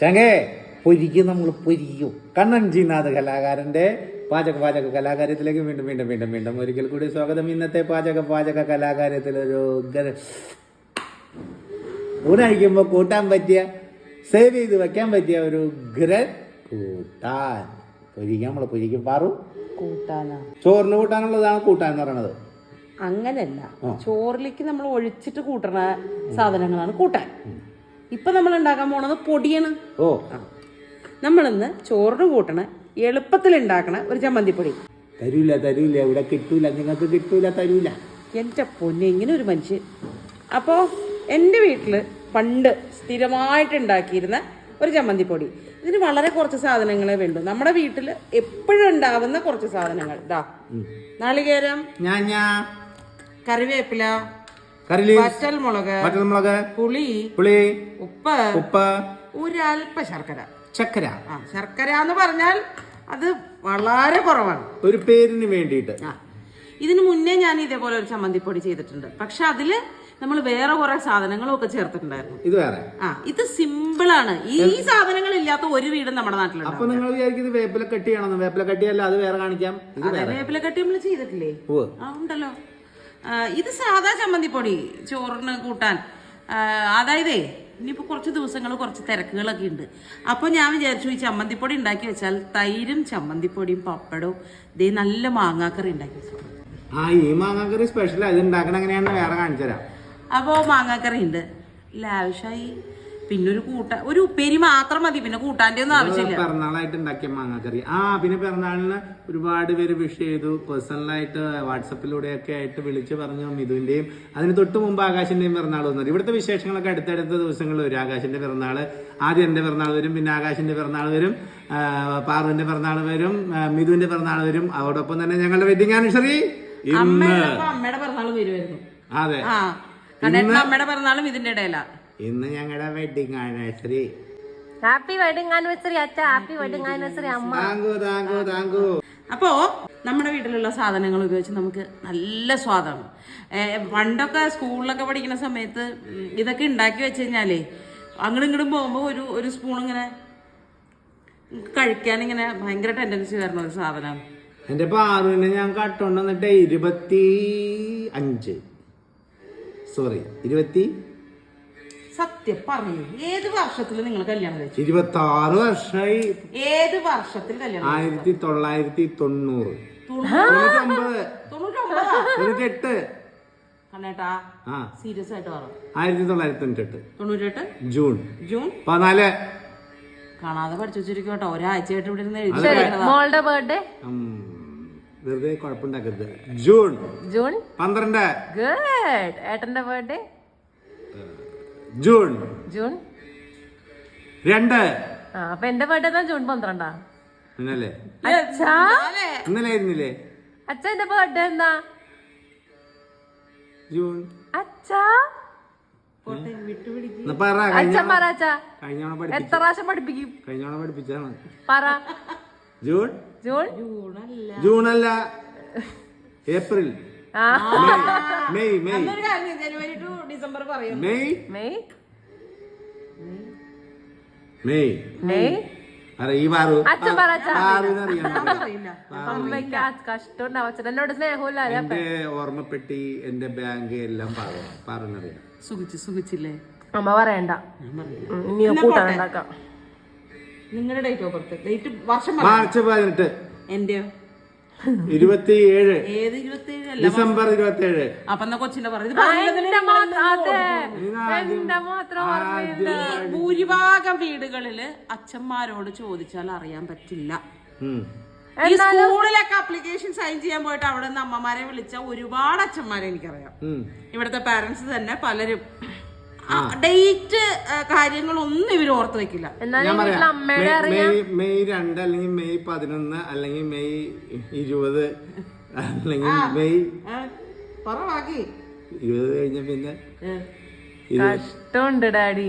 ചങ്ങേ പൊരിക്കും നമ്മൾ പൊരിക്കും കണ്ണൻ ജീനാഥ് കലാകാരന്റെ പാചക പാചക കലാകാര്യത്തിലേക്ക് വീണ്ടും വീണ്ടും വീണ്ടും വീണ്ടും ഒരിക്കൽ കൂടി സ്വാഗതം. ഇന്നത്തെ പാചക പാചക ഗര- ഊണഴിക്കുമ്പോൾ കൂട്ടാൻ പറ്റിയ സേവ് ചെയ്ത് വെക്കാൻ പറ്റിയ ഒരു ഗ്രൻ കൂട്ടാൻ. പൊരിക്കാൻ നമ്മൾ പൊരിക്കും. പാറു? കൂട്ടാനാ. ചോറിന് കൂട്ടാനുള്ളതാണ് കൂട്ടാൻ എന്ന് പറയണത്. അങ്ങനല്ല. ചോറിലേക്ക് നമ്മൾ ഒഴിച്ചിട്ട് കൂട്ടണ സാധനങ്ങളാണ് കൂട്ടാൻ. ഇപ്പൊ നമ്മൾ ഉണ്ടാക്കാൻ പോണത് പൊടിയാണ്. ഓ. നമ്മളിന്ന് ചോറിന് കൂട്ടണ എളുപ്പത്തിൽ ഉണ്ടാക്കണ ഒരു ചമ്മന്തിപ്പൊടി. തരൂല തരൂല. ഇവിടെ കിട്ടൂല. നിങ്ങൾക്ക് കിട്ടൂല തരൂല. എന്റെ പൊന്നെ ഇങ്ങനെ ഒരു മനുഷ്യൻ. അപ്പോ എന്റെ വീട്ടിൽ പണ്ട് സ്ഥിരമായിട്ട് ഉണ്ടാക്കിയിരുന്ന ഒരു ചമ്മന്തിപ്പൊടി. ഇതിന് വളരെ കുറച്ച് സാധനങ്ങളെ വേണ്ടു. നമ്മുടെ വീട്ടിൽ എപ്പോഴും ഉണ്ടാവുന്ന കുറച്ച് സാധനങ്ങൾ. ഇതാ നാളികേരം. ഞാൻ ഞാൻ കറിവേപ്പില. കറിലി വറ്റൽമുളക് വറ്റൽമുളക് പുളി പുളി ഉപ്പ് ഉപ്പ് ഒരല്പ ശർക്കര. ശർക്കര ആ ശർക്കര എന്ന് പറഞ്ഞാൽ അത് വളരെ കുറവാണ്. ഒരു പേരിന് വേണ്ടിയിട്ട്. ആ ഇതിനു മുന്നേ ഞാൻ ഇതേപോലെ ഒരു ചമ്മന്തിപ്പൊടി ചെയ്തിട്ടുണ്ട്. പക്ഷെ അതിൽ നമ്മൾ വേറെ കുറെ സാധനങ്ങളും ഒക്കെ ചേർത്തിട്ടുണ്ടായിരുന്നു. ഇത് വേറെ. ആ ഇത് സിമ്പിൾ ആണ് ഈ സാധനങ്ങൾ ഇല്ലാത്ത ഒരു വീടും നമ്മുടെ നാട്ടിലുണ്ട് അപ്പൊ നിങ്ങൾ വിചാരിക്കുന്നത് വേപ്പില കട്ടിയാണെന്ന് വേപ്പില കട്ടിയല്ല അത് വേറെ കാണിക്കാം. വേപ്പില കട്ടി നമ്മൾ ചെയ്തിട്ടില്ലേ? ആ ഉണ്ടല്ലോ. ഇത് സാധാ ചമ്മന്തിപ്പൊടി ചോറിന് കൂട്ടാൻ. അതായത് ഇനിയിപ്പോൾ കുറച്ച് ദിവസങ്ങൾ കുറച്ച് തിരക്കുകളൊക്കെ ഉണ്ട്. അപ്പോൾ ഞാൻ വിചാരിച്ചു ഈ ചമ്മന്തിപ്പൊടി ഉണ്ടാക്കി വെച്ചാൽ തൈരും ചമ്മന്തിപ്പൊടിയും പപ്പടവും ഇതേ നല്ല മാങ്ങാക്കറി ഉണ്ടാക്കി വെച്ചു ആ ഈ മാങ്ങാക്കറി സ്പെഷ്യൽ അത് ഉണ്ടാക്കണ എങ്ങനെയാണെന്ന് വേറെ കാണിച്ചു തരാം അപ്പോൾ മാങ്ങാക്കറി ഉണ്ട്. ലാവിഷായി പിന്നെ ഒരു കൂട്ട ഒരു ഉപ്പേരി മാത്രം മതി പിന്നെ കൂട്ടാന്റെ ഒന്നും ആവശ്യമില്ല. പിറന്നാളായിട്ട് ഉണ്ടാക്കിയ മാങ്ങാക്കറി. ആ പിന്നെ പിറന്നാളിന് ഒരുപാട് പേര് വിഷ് ചെയ്തു. പേഴ്സണലായിട്ട് വാട്സപ്പിലൂടെയൊക്കെ ആയിട്ട് വിളിച്ച് പറഞ്ഞു മിഥുവിന്റെയും അതിന് തൊട്ട് മുമ്പ് ആകാശിന്റെയും പിറന്നാൾ വന്നത്. ഇവിടുത്തെ വിശേഷങ്ങളൊക്കെ അടുത്തടുത്ത ദിവസങ്ങളിൽ വരും. ആകാശിന്റെ പിറന്നാൾ ആദ്യം എന്റെ പിറന്നാൾ വരും പിന്നെ ആകാശിന്റെ പിറന്നാൾ വരും പാർവിന്റെ പിറന്നാൾ വരും മിഥുവിന്റെ പിറന്നാൾ വരും. അതോടൊപ്പം തന്നെ ഞങ്ങളുടെ വെഡിങ് ആനിവേഴ്സറി അമ്മയുടെ പിറന്നാൾ വരുമായിരുന്നു അതെ. അമ്മയുടെ പിറന്നാളും ഇതിന്റെ ഇടയിലാ. ഇന്ന് ഞങ്ങളുടെ wedding anniversary happy wedding anniversary അച്ഛ. ഹാപ്പി വെഡിങ് ആനിവേഴ്സറി അമ്മ. താങ്കു താങ്കു താങ്കു. അപ്പോ നമ്മുടെ വീട്ടിലുള്ള സാധനങ്ങൾ ഉപയോഗിച്ച് നമുക്ക് നല്ല സ്വാദാണ്. പണ്ടൊക്കെ സ്കൂളിലൊക്കെ പഠിക്കുന്ന സമയത്ത് ഇതൊക്കെ ഉണ്ടാക്കി വെച്ച് കഴിഞ്ഞാലേ അങ്ങോട്ടും ഇങ്ങോട്ടും പോകുമ്പോൾ ഒരു ഒരു സ്പൂൺ ഇങ്ങനെ കഴിക്കാൻ ഇങ്ങനെ ഭയങ്കര ടെൻഡൻസി വരുന്ന ഒരു സാധനമാണ് എന്റെ പാറുവിനെ ഞാൻ കട്ടുകൊണ്ട് വന്നിട്ട് ഇരുപത്തി അഞ്ച്. സോറി ഇരുപത്തി സത്യം പറയൂ. ഏത് വർഷത്തിൽ നിങ്ങൾ കല്യാണം കഴിച്ചു? ഇരുപത്തി ആറ് വർഷമായി ഏത് വർഷത്തിൽ കല്യാണം? ആയിരത്തി തൊള്ളായിരത്തി തൊണ്ണൂറ്. തൊണ്ണൂറ്റൊമ്പത്. തൊണ്ണൂറ്റൊമ്പതാ? തൊണ്ണൂറ്റെട്ട്. കണ്ണേട്ടാ ആ. സീരിയസ് ആയിട്ട് പറ. ആയിരത്തി തൊള്ളായിരത്തി തൊണ്ണൂറ്റെട്ട്. തൊണ്ണൂറ്റെട്ട്? ജൂൺ. ജൂൺ? പതിനാല്. കാണാതെ പഠിച്ചു വെച്ചിരിക്കും കേട്ടോ. ഒരാഴ്ചയായിട്ട് ഇവിടെ ഇരുന്ന് എഴുതി ശരി വെക്കണതാ. മോളുടെ ബർത്ത്ഡേ ഉം, വെറുതെ കുഴപ്പമുണ്ടാക്കരുത്. ജൂൺ. ജൂൺ? പന്ത്രണ്ട്. ഗുഡ് ഏട്ടന്റെ ബർത്ത്ഡേ ജൂൺ. ജൂൺ? രണ്ട്. ആ അപ്പൊ എന്റെ ബർത്ത്ഡേ ജൂൺ പന്ത്രണ്ടാ? ഇന്നലെ. അച്ഛാ? ഇന്നലെ. ആയിരുന്നില്ലേ? അച്ഛന്റെ ബർത്ത്ഡേ എന്താ? ജൂൺ. അച്ഛാ. പോട്ടെ, വിട്ടുപിടിക്ക്. എന്നാ പറ അച്ഛാ എത്ര പ്രാവശ്യം പഠിപ്പിക്കും? ജൂൺ? ജൂൺ. ജൂൺ അല്ല April. May May January to December പറയും മെയ് മെയ്. മെയ്. മെയ്. എന്നോട് സ്നേഹമില്ല എന്റെ ഓർമ്മപ്പെട്ടി എന്റെ ബാങ്ക് എല്ലാം പറയാം പറഞ്ഞറിയാം സുഖിച്ചു സുഖിച്ചില്ലേ? അമ്മ പറയണ്ട. നിങ്ങളുടെ ഡേറ്റ് ഓഫ് ബർത്ത്. ഡേറ്റ് വർഷം. മാർച്ച് പതിനെട്ട്. എന്റെയോ? ഏത് ഇരുപത്തിയേഴ് ഡിസംബർ ഇരുപത്തി ഏഴ് അപ്പൊ എന്നാ കൊച്ചിന്റെ ഭൂരിഭാഗം വീടുകളിൽ അച്ഛന്മാരോട് ചോദിച്ചാൽ അറിയാൻ പറ്റില്ല. ഈ സ്കൂളിലൊക്കെ അപ്ലിക്കേഷൻ സൈൻ ചെയ്യാൻ പോയിട്ട് അവിടെ നിന്ന് അമ്മമാരെ വിളിച്ച ഒരുപാട് അച്ഛന്മാരെ എനിക്കറിയാം. ഇവിടുത്തെ പാരന്റ്സ് തന്നെ പലരും. ഡേറ്റ് കാര്യങ്ങളൊന്നും ഇവർ ഓർത്ത് വെക്കില്ല. ഞാൻ പറയാം. മെയ്- മെയ് മെയ് രണ്ട് അല്ലെങ്കിൽ മെയ് പതിനൊന്ന് അല്ലെങ്കിൽ മെയ് ഇരുപത് അല്ലെങ്കിൽ മെയ് പറ ബാക്കി ഇരുപത് കഴിഞ്ഞ പിന്നെ ഏ. കഷ്ടമുണ്ട് ഡാഡി.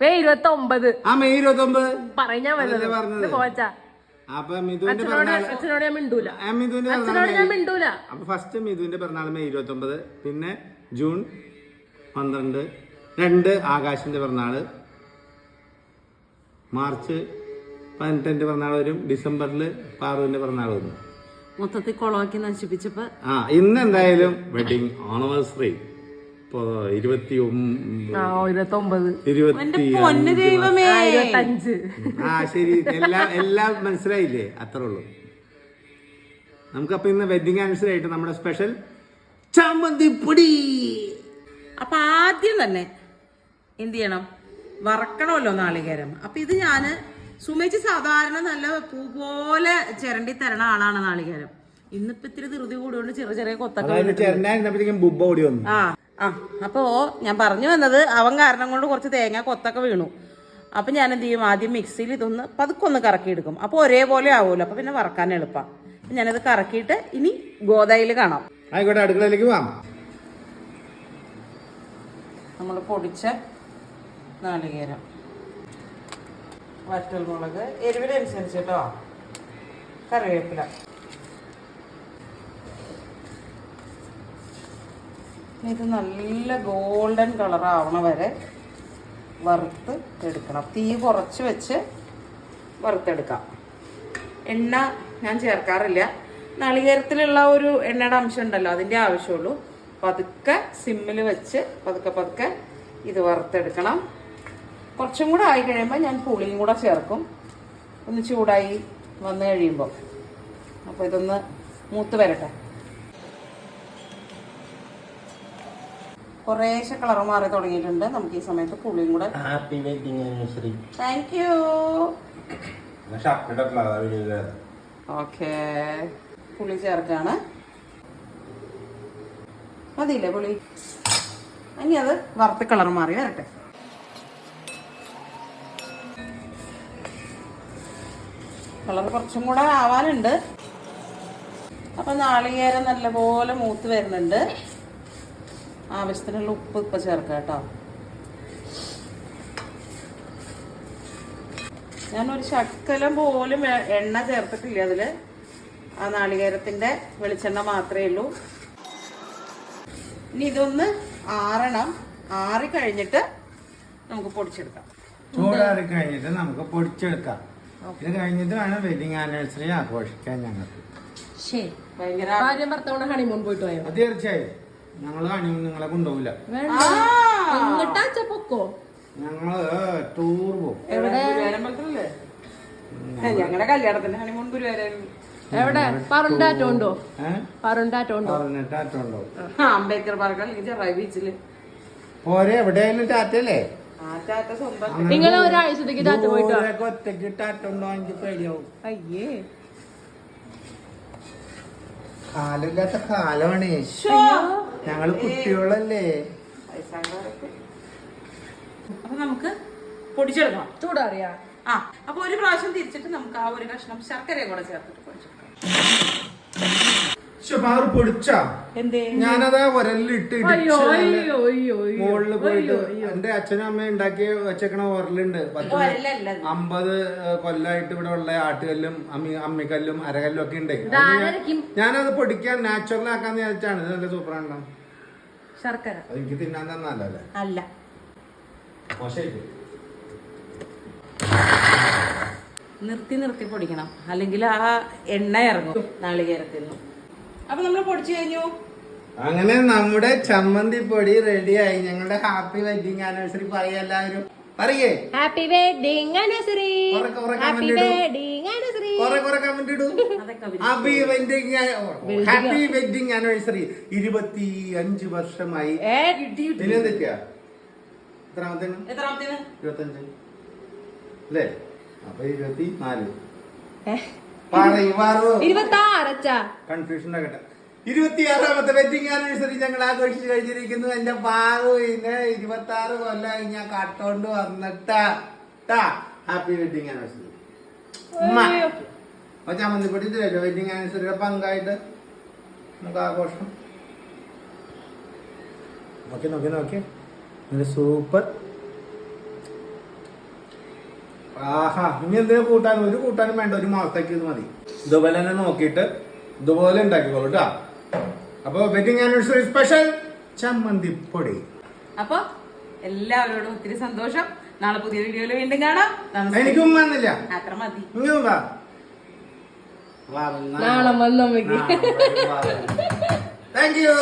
മെയ് ഇരുപത്തി ഒമ്പത് ആ മെയ് ഇരുപത്തി ഒമ്പത് പറഞ്ഞാ മതി അതല്ലേ പറഞ്ഞത്. പോച്ച അപ്പൊ മിഥുവിന്റെ അച്ഛനോട് പിറന്നാൾ അച്ഛനോട് ഞാൻ മിണ്ടൂല. ആ, മിഥുവിന്റെ അച്ഛനോട് പിറന്നാൾ ഞാൻ മെയ് മിണ്ടൂല. അപ്പൊ ഫസ്റ്റ് മിഥുവിന്റെ പിറന്നാൾ മെയ് ഇരുപത്തി ഒമ്പത് പിന്നെ ജൂൺ പന്ത്രണ്ട്. രണ്ട് ആകാശിന്റെ പിറന്നാൾ. മാർച്ച് പതിനെട്ടിന്റെ പിറന്നാൾ വരും. ഡിസംബറിൽ പാർവിന്റെ പിറന്നാൾ വരും. മൊത്തത്തിൽ കൊളവാക്കി നശിപ്പിച്ചപ്പോ ആ ഇന്ന് എന്തായാലും വെഡിങ് ആനിവേഴ്സറി ഇപ്പോ ഇരുപത്തി ഒമ്പ- ആ ഇരുപത്തൊമ്പത്. ഇരുപത്തി ശരി. എല്ലാം എല്ലാം മനസ്സിലായില്ലേ? അത്രേ ഉള്ളൂ. നമുക്കപ്പോ ഇന്ന് വെഡിങ് ആനിവേഴ്സറി ആയിട്ട് നമ്മുടെ സ്പെഷ്യൽ ചമ്മന്തിപ്പൊടി അപ്പൊ ആദ്യം തന്നെ എന്ത് ചെയ്യണം? വറക്കണമല്ലോ നാളികേരം. അപ്പം ഇത് ഞാൻ സുമേച്ച് സാധാരണ നല്ല പൂ പോലെ ചിരണ്ടി തരണ ആളാണ് നാളികേരം. ഇന്നിപ്പോ ഇത്തിരി ധൃതി കൂടുകൊണ്ട് ചെറിയ ചെറിയ കൊത്തൊക്കെ ആ ആ അപ്പോ ഞാൻ പറഞ്ഞു വന്നത് അവൻ കാരണം കൊണ്ട് കുറച്ച് തേങ്ങ കൊത്തൊക്കെ വീണു. അപ്പൊ ഞാൻ എന്ത് ചെയ്യും? ആദ്യം മിക്സിയിൽ ഇതൊന്ന് പതുക്കൊന്ന് കറക്കിയെടുക്കും അപ്പോൾ ഒരേപോലെ ആവുമല്ലോ. അപ്പൊ പിന്നെ വറക്കാൻ എളുപ്പം. അപ്പൊ ഞാനത് കറക്കിയിട്ട് ഇനി ഗോതയിൽ കാണാം. ആയിക്കോട്ടെ അടുക്കളയിലേക്ക് പോവാം. നമ്മൾ പൊടിച്ച നാളികേരം. വറ്റൽമുളക് എരിവിനനുസരിച്ച് കേട്ടോ കറിവേപ്പില. ഇത് നല്ല ഗോൾഡൻ കളർ ആവണ വരെ വറുത്ത് എടുക്കണം. തീ കുറച്ച് വെച്ച് വറുത്തെടുക്കാം. എണ്ണ ഞാൻ ചേർക്കാറില്ല. നാളികേരത്തിലുള്ള ഒരു എണ്ണയുടെ അംശം ഉണ്ടല്ലോ അതിന്റെ ആവശ്യമുള്ളൂ. പതുക്കെ സിമ്മിൽ വെച്ച് പതുക്കെ പതുക്കെ ഇത് വറുത്തെടുക്കണം. കുറച്ചും കൂടെ ആയി കഴിയുമ്പോൾ ഞാൻ പുളിയും കൂടെ ചേർക്കും. ഒന്ന് ചൂടായി വന്നു കഴിയുമ്പോൾ അപ്പോൾ ഇതൊന്ന് മൂത്ത് വരട്ടെ. കുറേശ്ശെ കളർ മാറി തുടങ്ങിയിട്ടുണ്ട്. നമുക്ക് ഈ സമയത്ത് പുളിയും കൂടെ happy wedding anniversary thank you okay പുളി ചേർക്കാണ്. മതിയില്ലേ പുളി? ഇനി അത് വറുത്ത് കളർ മാറി വരട്ടെ. കളർ കുറച്ചും കൂടെ ആവാനുണ്ട്. അപ്പൊ നാളികേരം നല്ലപോലെ മൂത്ത് വരുന്നുണ്ട്. ആവശ്യത്തിനുള്ള ഉപ്പ് ഇപ്പൊ ചേർക്കാം കേട്ടോ. ഒരു ശക്കലം പോലും എണ്ണ ചേർത്തിട്ടില്ല അതിൽ. ആ നാളികേരത്തിന്റെ വെളിച്ചെണ്ണ മാത്രമേ ഉള്ളൂ. ഇനി ഇതൊന്ന് ആറണം. ആറി കഴിഞ്ഞിട്ട് നമുക്ക് പൊടിച്ചെടുക്കാം. ചൂടാറി കഴിഞ്ഞിട്ട് നമുക്ക് പൊടിച്ചെടുക്കാം. ഇത് കഴിഞ്ഞിട്ട് വേണം വെഡിങ് ആനിവേഴ്സറി ആഘോഷിക്കാൻ ഞങ്ങൾക്ക്. ശരി. ഭാര്യ ഭർത്താവണ ഹണിമൂൺ പോയിട്ട് പോയോ? തീർച്ചയായും. ഞങ്ങൾ ഹണിമൂൺ നിങ്ങളെ കൊണ്ടുപോകില്ല വേണ്ട. എങ്ങട്ടാച്ച പൊക്കോ? ഞങ്ങൾ ടൂർ പോകും ഞങ്ങളുടെ കല്യാണത്തിന് ഹണിമൂൺ ഗുരുവായൂരായിരുന്നു. എവിടെ? അംബേദ്കർ പോരെ എവിടെയായാലും ടാറ്റല്ലേ നിങ്ങൾ ഒരാഴ്ചത്തേക്ക് ടാറ്റ പോയിട്ടോ? ടാറ്റ ടാറ്റുണ്ടോ എനിക്ക് പേടിയാവും. അയ്യേ. കാലില്ലാത്ത കാലമാണ്. ഞങ്ങൾ കുട്ടികളല്ലേ. അപ്പൊ നമുക്ക് പൊടിച്ചെടുക്കണം. ചൂടറിയാ. ആ അപ്പൊ ഒരു പ്രാവശ്യം തിരിച്ചിട്ട് നമുക്ക് ആ ഒരു കഷ്ണം ശർക്കരയും കൂടെ ചേർത്തിട്ട് കുഴച്ചെടുക്കാം പാറ് പൊടിച്ചാ? ഞാനതാ ഒരലിട്ട് മുകളിൽ പോയിട്ട് എന്റെ അച്ഛനും അമ്മയും ഉണ്ടാക്കി വെച്ചേക്കണ ഒരലുണ്ട്. അമ്പത് കൊല്ലായിട്ട് ഇവിടെ ഉള്ള ആട്ടുകല്ലും അമ്മി അമ്മിക്കല്ലും അരകല്ലും ഒക്കെ ഉണ്ട്. ഞാനത് പൊടിക്കാൻ നാച്ചുറൽ ആക്കാന്ന് വിചാരിച്ചാണ്. ഇത് നല്ല സൂപ്പറാണ് ശർക്കര. എനിക്ക് തിന്നാൻ തന്നല്ലേ അല്ല. മോശമായിട്ട് നിർത്തി നിർത്തി പൊടിക്കണം. അല്ലെങ്കിൽ ആ എണ്ണ ഇറങ്ങും നാളികേരത്തിൽ നിന്ന് അപ്പൊ നമ്മൾ പൊടിച്ചു കഴിഞ്ഞു. അങ്ങനെ നമ്മുടെ ചമ്മന്തി പൊടി റെഡിയായി ഞങ്ങളുടെ ഹാപ്പി വെഡിങ് ആനിവേഴ്സറി പറയാ എല്ലാവരും. പറയേ. ഹാപ്പി വെഡിങ് ആനിവേഴ്സറി കുറെ കുറെ ഹാപ്പി ഇടൂ. വെഡിങ് ആനിവേഴ്സറി കുറെ കുറെ കമന്റ് ഇടൂ. Happy wedding happy wedding anniversary ഇരുപത്തി അഞ്ച് വർഷമായി. ഇനിയും തെറ്റിയാ എത്രാമത്തേന്? എത്രാമത്തേന്? ഇരുപത്തഞ്ച്. അല്ലേ? അപ്പൊ കൺഫ്യൂഷൻ ആകട്ടെ ഇരുപത്തിയാറാമത്തെ വെഡിങ് ആനിവേഴ്സറി ഞങ്ങൾ ആഘോഷിച്ച് കഴിഞ്ഞിരിക്കുന്നു. എന്റെ പാറുവിന് ഇരുപത്തി ആറ് കൊല്ലം ഞാൻ കട്ടോണ്ട് വന്നിട്ടാ. ഹാപ്പി വെഡിങ് ആനിവേഴ്സറി അപ്പൊ ചമ്മന്തിപ്പൊടി തരുമല്ലോ വെഡിങ് ആനിവേഴ്സറിയുടെ പങ്കായിട്ട് നമുക്ക് ആഘോഷം. നോക്കി നോക്കി നോക്കി. സൂപ്പർ. ആഹാ ഇനി എന്തിനാ കൂട്ടാൻ ഒരു കൂട്ടാനും വേണ്ട ഒരു മാസത്തേക്ക് ഇത് മതി. ഇതുപോലെ തന്നെ നോക്കിയിട്ട് ഇതുപോലെ ഉണ്ടാക്കിക്കോളൂ കേട്ടോ അപ്പൊ വെഡിങ് ആനിവേഴ്സറി സ്പെഷ്യൽ ചമ്മന്തിപ്പൊടി അപ്പൊ എല്ലാവരോടും ഒത്തിരി സന്തോഷം. നാളെ പുതിയ വീഡിയോയിൽ വീണ്ടും കാണാം. എനിക്കും വന്നില്ല. അത്ര മതി. നാളെ വന്നു താങ്ക് യു